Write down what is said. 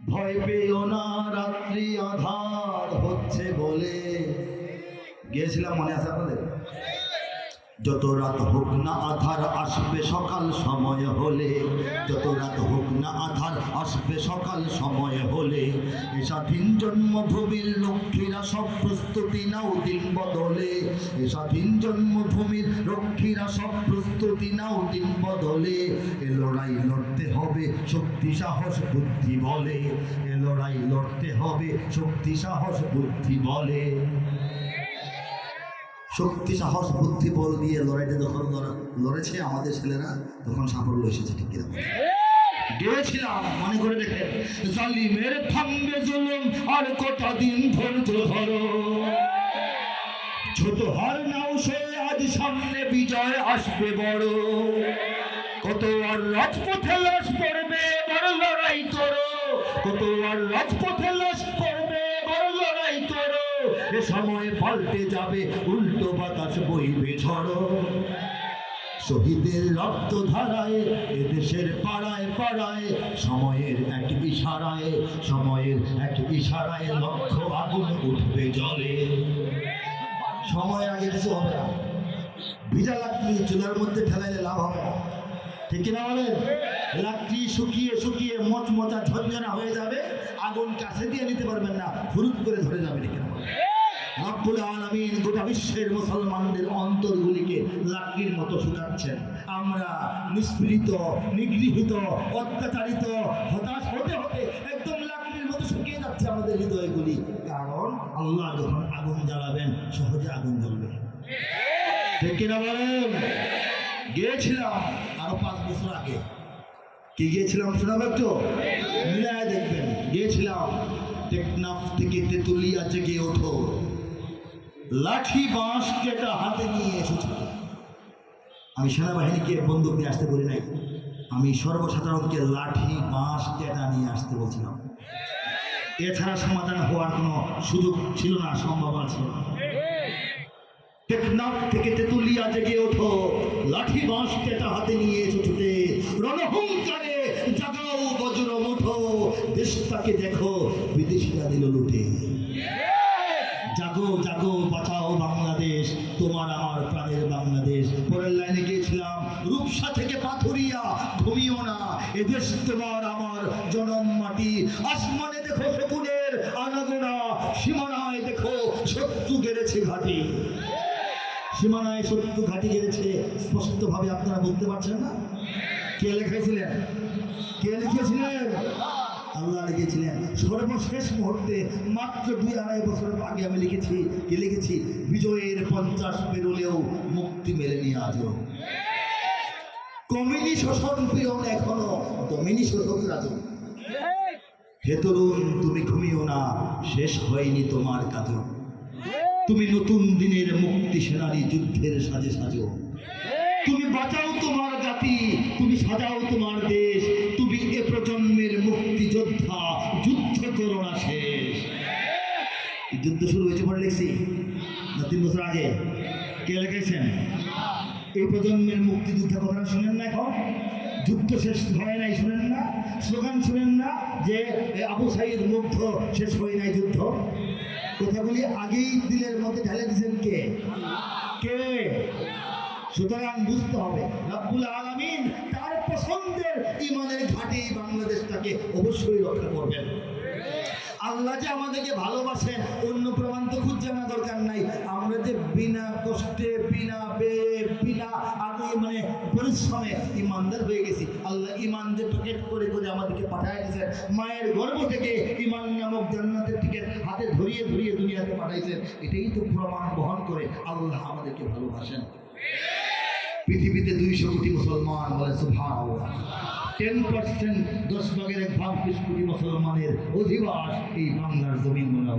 ভয় পেও না রাত্রি আধার হচ্ছে বলে। গিয়েছিলাম মনে আছে আপনাদের? যত রাত হোক না আধার আসবে সকাল সময় হলে, যত রাত হোক না আধার আসবে সকাল সময় হলে, এ স্বাধীন জন্মভূমির লক্ষ্মীরা সব প্রস্তুতি নাও দিন বদলে, এ স্বাধীন জন্মভূমির লক্ষ্মীরা সব প্রস্তুতি নাও দিন বদলে, এ লড়াই লড়তে হবে শক্তি, সাহস, বুদ্ধি, বলে, এ লড়াই লড়তে হবে শক্তি, সাহস, বুদ্ধি, বলে। শক্তি, সাহস, বুদ্ধি, বল দিয়ে লড়াইটা যখন লড়েছে আমাদের ছেলেরা, তখন সাফল্য এসেছে, ঠিক কিনা? আর দিন ধরো। ছোট নাও সে, আজ সামনে বিজয় আসবে বড়। কত আর রাজপথে লাশ পড়বে বড় লড়াই করো। কত আর রাজপথে লাশ পড়বে বড় লড়াই করো এ সময় পাল্টে যাবে, উল্টো বাতাস বইবে ঝড়ো। শহীদের রক্ত ধারায় এদেশের পাড়ায় পাড়ায়, সময়ের এক ইশারায়, সময়ের এক ইশারায় লক্ষ্য আগুন উঠবে জলে। সময় আগে কিছু হবে না। ভিজা লাকড়ি চুলার মধ্যে ফেলাইলে লাভ হবে না। ঠিক কিনা বলেন লাকড়ি শুকিয়ে শুকিয়ে মচমচা ঝঞ্ঝনা হয়ে যাবে, আগুন কাছে দিয়ে নিতে পারবেন না, ফুরুত করে ধরে যাবে, ঠিক কিনা বলেন রব্বুল আলামিন মুসলমানদের অন্তরগুলিকে লাকড়ির মতো শুকাচ্ছেন। আমরা নিষ্পীড়িত, নিগৃহীত, অত্যাচারিত, হতাশ হতে হতে একদম লাকড়ির মতো শুকিয়ে যাচ্ছে আমাদের হৃদয়গুলি। কারণ আল্লাহ যখন আগুন জ্বালাবেন, সহজে আগুন জ্বলবে। ঠিক কিনা বলেন? গিয়েছিলাম আরও পাঁচ বছর আগে। কি গিয়েছিলাম শোনাবো একটু? মিলায় দেখবেন, গিয়েছিলাম। টেকনাফ থেকে তেতুলিয়া জেগে ওঠো। লাঠি বাঁশ কেটা হাতে নিয়ে এসেছে। আমি সেনাবাহিনীকে বন্দুক নিয়ে আসতে বলি নাই। আমি সর্বসাধারণকে লাঠি বাঁশ কেটা নিয়ে আসতে বলছিলাম। এছাড়া সমাধান হওয়ার কোনো সুযোগ ছিল না সম্ভাবনা ছিল না টেকনাফ থেকে তেতুলিয়া জেগে ওঠো। লাঠি বাঁশ কেটা হাতে নিয়ে এসো জাগো জাগো, বাঁচাও বাংলাদেশ। তোমার আমার প্রাণের বাংলাদেশ। পরের লাইনে গিয়েছিলাম, রূপসা থেকে পাথরিয়া। ঘুমিও না, এদেশ তোমার আমার জনম মাটি। আসমানে দেখো শকুনের আনাগোনা, সীমানায় দেখো শত্রু গেড়েছে ঘাটি। সীমানায় শত্রু ঘাটি গেড়েছে, স্পষ্টভাবে আপনারা বুঝতে পারছেন না? কে লেখেছিলেন? কে লিখেছিলেন? আল্লাহ লিখেছিলেন। সর্বশেষ মুহূর্তে মাত্র দুই আড়াই বছর আগে আমি লিখেছি। কি লিখেছি? বিজয়ের পঞ্চাশ পেরোলেও মুক্তি মেলেনি আজও। কমিনি শোষণ পীড়ন এখনও দমিনি শোষক রাজু। হে তরুণ, তুমি ঘুমিও না, শেষ হয়নি তোমার কাজ তুমি নতুন দিনের মুক্তি সেনারী যুদ্ধের সাজে সাজো। তুমি বাঁচাও তোমার জাতি, তুমি সাজাও তোমার লিখছি না তিন বছর আগে। কে লিখেছেন? এই প্রজন্মের মুক্তিযোদ্ধা কথাটা শুনেন না এখন? যুদ্ধ শেষ হয় নাই, শুনেন না? স্লোগান শুনেন না যে আবু সাইদ মুগ্ধ, শেষ হয় নাই যুদ্ধ? কথাগুলি আগেই দিলের মধ্যে ঢেলে দিয়েছেন কে? কে? সুতরাং বুঝতে হবে, রব্বুল আলামিন তার পছন্দের ইমানের ঘাটে বাংলাদেশটাকে অবশ্যই রক্ষা করবেন। আল্লাহ যে আমাদেরকে ভালোবাসেন অন্য প্রমাণ তো খুঁজছে না দরকার নাই। আমরা যে বিনা কষ্টে, বিনা ব্যয়ে বিনা আগে মানে পরিশ্রমে ইমানদার হয়ে গেছি। আল্লাহ ইমান যে টিকেট করে করে আমাদেরকে পাঠায় দিয়েছেন। মায়ের গর্ভ থেকে ইমান নামক জান্নাতের টিকিট হাতে ধরিয়ে ধরিয়ে দুনিয়াতে পাঠাইছেন। এটাই তো প্রমাণ বহন করে আল্লাহ আমাদেরকে ভালোবাসেন। পৃথিবীতে দুইশো কোটি মুসলমান বলে সুভান টেন পার্সেন্ট দশ ভাগের এক ভাগ বিশ কোটি মুসলমানের অধিবাস এই বাংলার জমিন মনে।